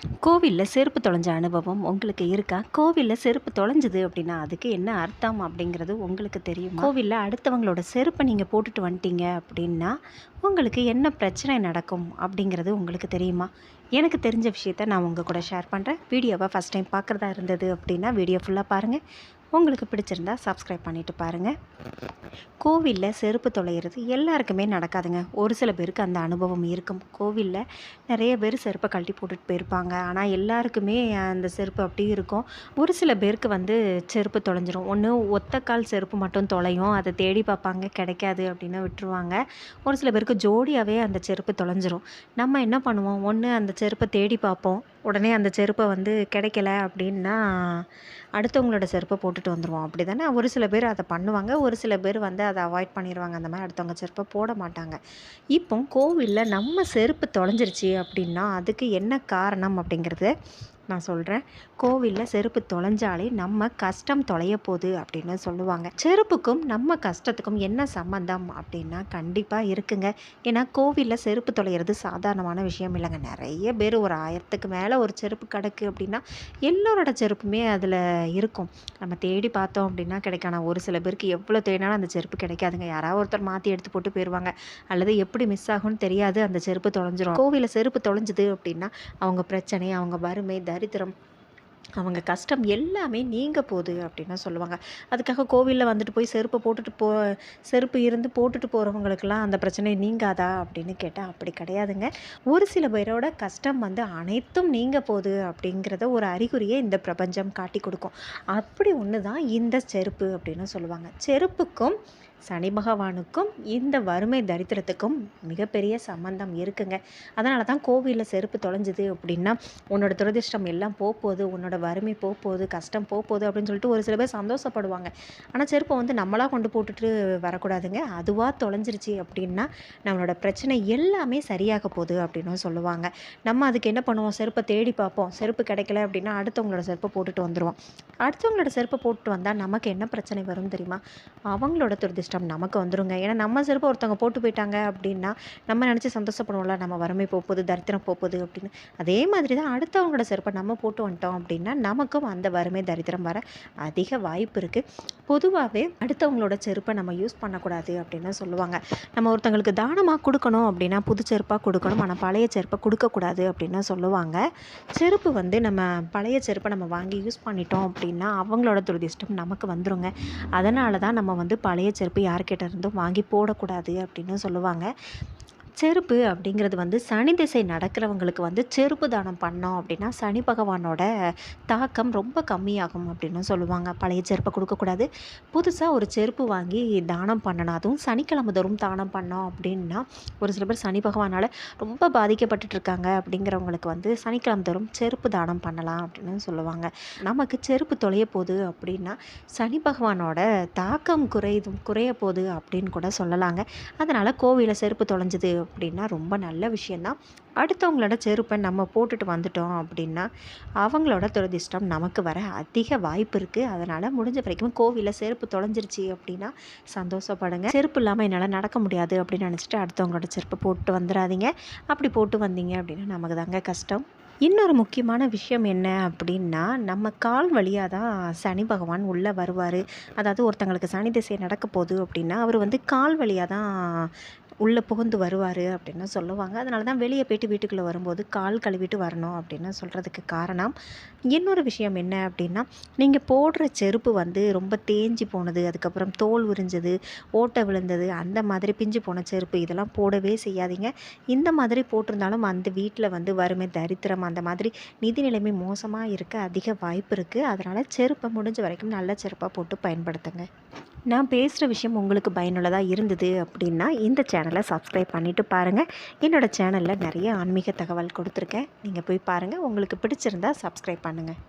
கோவிலில் செருப்பு தொலைஞ்ச அனுபவம் உங்களுக்கு இருக்கா? கோவிலில் செருப்பு தொலைஞ்சுது அப்படின்னா அதுக்கு என்ன அர்த்தம் அப்படிங்கிறது உங்களுக்கு தெரியும்? கோவிலில் அடுத்தவங்களோட செருப்பை நீங்கள் போட்டுட்டு வந்துட்டீங்க அப்படின்னா உங்களுக்கு என்ன பிரச்சனை நடக்கும் அப்படிங்கிறது உங்களுக்கு தெரியுமா? எனக்கு தெரிஞ்ச விஷயத்த நான் உங்கள் கூட ஷேர் பண்ணுறேன் வீடியோவை ஃபஸ்ட் டைம் பார்க்குறதா இருந்தது அப்படின்னா வீடியோ ஃபுல்லாக பாருங்கள் உங்களுக்கு பிடிச்சிருந்தா சப்ஸ்கிரைப் பண்ணிவிட்டு பாருங்கள் கோவிலில் செருப்பு தொலைகிறது எல்லாருக்குமே நடக்காதுங்க. ஒரு சில பேருக்கு அந்த அனுபவம் இருக்கும். கோவிலில் நிறைய பேர் செருப்பை கழட்டி போட்டுட்டு போயிருப்பாங்க. ஆனால் எல்லாருக்குமே அந்த செருப்பு அப்படி இருக்கும். ஒரு சில பேருக்கு வந்து செருப்பு தொலைஞ்சிரும். ஒன்று ஒத்தக்கால் செருப்பு மட்டும் தொலையும். அதை தேடி பார்ப்பாங்க. கிடைக்காது அப்படின்னு விட்டுருவாங்க. ஒரு சில பேருக்கு ஜோடியாகவே அந்த செருப்பு தொலைஞ்சிரும். நம்ம என்ன பண்ணுவோம்? ஒன்று அந்த செருப்பை தேடி பார்ப்போம். உடனே அந்த செருப்பை வந்து கிடைக்கல அப்படின்னா அடுத்தவங்களோட செருப்பை போட்டு போட்டுட்டு வந்துடுவோம் அப்படி தானே? ஒரு சில பேர் அதை பண்ணுவாங்க. ஒரு சில பேர் வந்து அதை அவாய்ட் பண்ணிடுவாங்க அந்த மாதிரி அடுத்தவங்க செருப்பை போட மாட்டாங்க. இப்போ கோவிலில் நம்ம செருப்பு தொலைஞ்சிருச்சு அப்படின்னா அதுக்கு என்ன காரணம் அப்படிங்கிறது நான் சொல்கிறேன் கோவிலில் செருப்பு தொலைஞ்சாலே நம்ம கஷ்டம் தொலைய போகுது அப்படின்னு சொல்லுவாங்க. செருப்புக்கும் நம்ம கஷ்டத்துக்கும் என்ன சம்மந்தம் அப்படின்னா கண்டிப்பாக இருக்குங்க. ஏன்னா கோவிலில் செருப்பு தொலைகிறது சாதாரணமான விஷயம் இல்லைங்க. நிறைய பேர் ஒரு ஆயிரத்துக்கு மேலே ஒரு செருப்பு கிடக்கு அப்படின்னா எல்லோரோட செருப்புமே அதில் இருக்கும். நம்ம தேடி பார்த்தோம் அப்படின்னா கிடைக்கும் ஒரு சில பேருக்கு எவ்வளோ தேடினாலும் அந்த செருப்பு கிடைக்காதுங்க. யாராவது ஒருத்தர் மாற்றி எடுத்து போட்டு போயிடுவாங்க அல்லது எப்படி மிஸ் ஆகும்னு தெரியாது. அந்த செருப்பு தொலைஞ்சிரும். கோவிலில் செருப்பு தொலைஞ்சுது அப்படின்னா அவங்க பிரச்சனை அவங்க வறுமை தரித்திரம். அவங்க கஷ்டம் எல்லாமே நீங்க போகுது அப்படின்னு சொல்லுவாங்க. அதுக்காக கோவிலில் வந்துட்டு போய் செருப்பை போட்டுட்டு போ செருப்பு இருந்து போட்டுட்டு போகிறவங்களுக்கெல்லாம் அந்த பிரச்சனை நீங்காதா அப்படின்னு கேட்டால் அப்படி கிடையாதுங்க. ஒரு சில பேரோட கஷ்டம் வந்து அனைத்தும் நீங்க போகுது அப்படிங்கிறத ஒரு அறிகுறியை இந்த பிரபஞ்சம் காட்டி கொடுக்கும். அப்படி ஒன்று தான் இந்த செருப்பு அப்படின்னு சொல்லுவாங்க. செருப்புக்கும் சனி பகவானுக்கும் இந்த வறுமை தரித்திரத்துக்கும் மிகப்பெரிய சம்பந்தம் இருக்குங்க. அதனால தான் கோவிலில் செருப்பு தொலைஞ்சுது அப்படின்னா உன்னோட துரதிர்ஷ்டம் எல்லாம் போகுது உன்னோட வறுமை போக போகுது கஷ்டம் போக போகுது அப்படின்னு சொல்லிட்டு ஒரு சில பேர் சந்தோஷப்படுவாங்க. ஆனால் செருப்பை வந்து நம்மளாக கொண்டு போட்டுட்டு வரக்கூடாதுங்க. அதுவாக தொலைஞ்சிருச்சு அப்படின்னா நம்மளோட பிரச்சனை எல்லாமே சரியாக போகுது அப்படின்னு சொல்லுவாங்க. நம்ம அதுக்கு என்ன பண்ணுவோம்? செருப்பை தேடி பார்ப்போம். செருப்பு கிடைக்கல அப்படின்னா அடுத்தவங்களோட செருப்பை போட்டுட்டு வந்துடுவோம் அடுத்தவங்களோட செருப்பை போட்டுட்டு வந்தால் நமக்கு என்ன பிரச்சனை வரும் தெரியுமா? அவங்களோட துரதிர்ஷ்டம் நமக்கு வந்துடுங்க ஏன்னா நம்ம செருப்பை ஒருத்தவங்க போட்டு போயிட்டாங்க அப்படின்னா நம்ம நினச்சி சந்தோஷப்படுவோம்ல நம்ம வறுமை போகுது தரித்திரம் போகுது அப்படின்னு. அதே மாதிரி தான் அடுத்தவங்களோட செருப்பை நம்ம போட்டு வந்துட்டோம் அப்படின்னா நமக்கும் அந்த வறுமை தரித்திரம் வர அதிக வாய்ப்பு இருக்குது பொதுவாகவே அடுத்தவங்களோட செருப்பை நம்ம யூஸ் பண்ணக்கூடாது அப்படின்னு சொல்லுவாங்க. நம்ம ஒருத்தவங்களுக்கு தானமாக கொடுக்கணும் அப்படின்னா புது செருப்பாக கொடுக்கணும் ஆனால் பழைய செருப்பை கொடுக்கக்கூடாது அப்படின்னு சொல்லுவாங்க. செருப்பு வந்து நம்ம பழைய செருப்பை நம்ம வாங்கி யூஸ் பண்ணிட்டோம் அப்படின்னா அவங்களோட துரதிஷ்டம் நமக்கு வந்துருங்க. அதனால தான் நம்ம வந்து பழைய செருப்பு யார்கிட்ட இருந்தும் வாங்கி போடக்கூடாது அப்படின்னு சொல்லுவாங்க. செருப்பு அப்படிங்கிறது வந்து சனி திசை நடக்கிறவங்களுக்கு வந்து செருப்பு தானம் பண்ணோம் அப்படின்னா சனி பகவானோட தாக்கம் ரொம்ப கம்மியாகும் அப்படின்னு சொல்லுவாங்க. பழைய செருப்பை கொடுக்கக்கூடாது புதுசாக ஒரு செருப்பு வாங்கி தானம் பண்ணணும். அதுவும் சனிக்கிழமை தோறும் தானம் பண்ணோம் அப்படின்னா ஒரு சில பேர் சனி பகவானால் ரொம்ப பாதிக்கப்பட்டுட்டு இருக்காங்க அப்படிங்கிறவங்களுக்கு வந்து சனிக்கிழமை தோறும் செருப்பு தானம் பண்ணலாம் அப்படின்னு சொல்லுவாங்க. நமக்கு செருப்பு தொலைய போகுது அப்படின்னா சனி பகவானோட தாக்கம் குறையுது குறைய போகுது அப்படின்னு கூட சொல்லலாங்க. அதனால் கோவிலில் செருப்பு தொலைஞ்சுது அப்படின்னா ரொம்ப நல்ல விஷயந்தான். அடுத்தவங்களோட செருப்பை நம்ம போட்டுட்டு வந்துட்டோம் அப்படின்னா அவங்களோட துரதிஷ்டம் நமக்கு வர அதிக வாய்ப்பு இருக்குது அதனால் முடிஞ்ச வரைக்கும் கோவிலில் செருப்பு தொலைஞ்சிருச்சு அப்படின்னா சந்தோஷப்படுங்க. செருப்பு இல்லாமல் என்னால் நடக்க முடியாது அப்படின்னு நினச்சிட்டு அடுத்தவங்களோட செருப்பை போட்டு வந்துடாதீங்க. அப்படி போட்டு வந்தீங்க அப்படின்னா நமக்கு தாங்க கஷ்டம். இன்னொரு முக்கியமான விஷயம் என்ன அப்படின்னா நம்ம கால் வழியாக தான் சனி பகவான் உள்ளே வருவார். அதாவது ஒருத்தங்களுக்கு சனி திசை நடக்க போகுது அப்படின்னா அவர் வந்து கால் வழியாக தான் உள்ளே புகுந்து வருவார் அப்படின்னு சொல்லுவாங்க. அதனால தான் வெளியே போயிட்டு வீட்டுக்குள்ளே வரும்போது கால் கழுவிட்டு வரணும் அப்படின்னு சொல்கிறதுக்கு காரணம். இன்னொரு விஷயம் என்ன அப்படின்னா நீங்கள் போடுற செருப்பு வந்து ரொம்ப தேஞ்சு போனது அதுக்கப்புறம் தோல் உறிஞ்சது ஓட்டை விழுந்தது அந்த மாதிரி பிஞ்சு போன செருப்பு இதெல்லாம் போடவே செய்யாதீங்க. இந்த மாதிரி போட்டிருந்தாலும் அந்த வீட்டில் வந்து வறுமை தரித்திரம் அந்த மாதிரி நிதி நிலைமை மோசமாக இருக்க அதிக வாய்ப்பு இருக்குது அதனால் செருப்பை முடிஞ்ச வரைக்கும் நல்ல செருப்பாக போட்டு பயன்படுத்துங்க. நான் பேசுகிற விஷயம் உங்களுக்கு பயனுள்ளதாக இருந்தது அப்படின்னா இந்த சேனலை சப்ஸ்கிரைப் பண்ணிவிட்டு பாருங்கள் என்னோடய சேனலில் நிறைய ஆன்மீக தகவல் கொடுத்துருக்கேன். நீங்கள் போய் பாருங்கள் உங்களுக்கு பிடிச்சிருந்தா சப்ஸ்கிரைப் பண்ணுங்கள்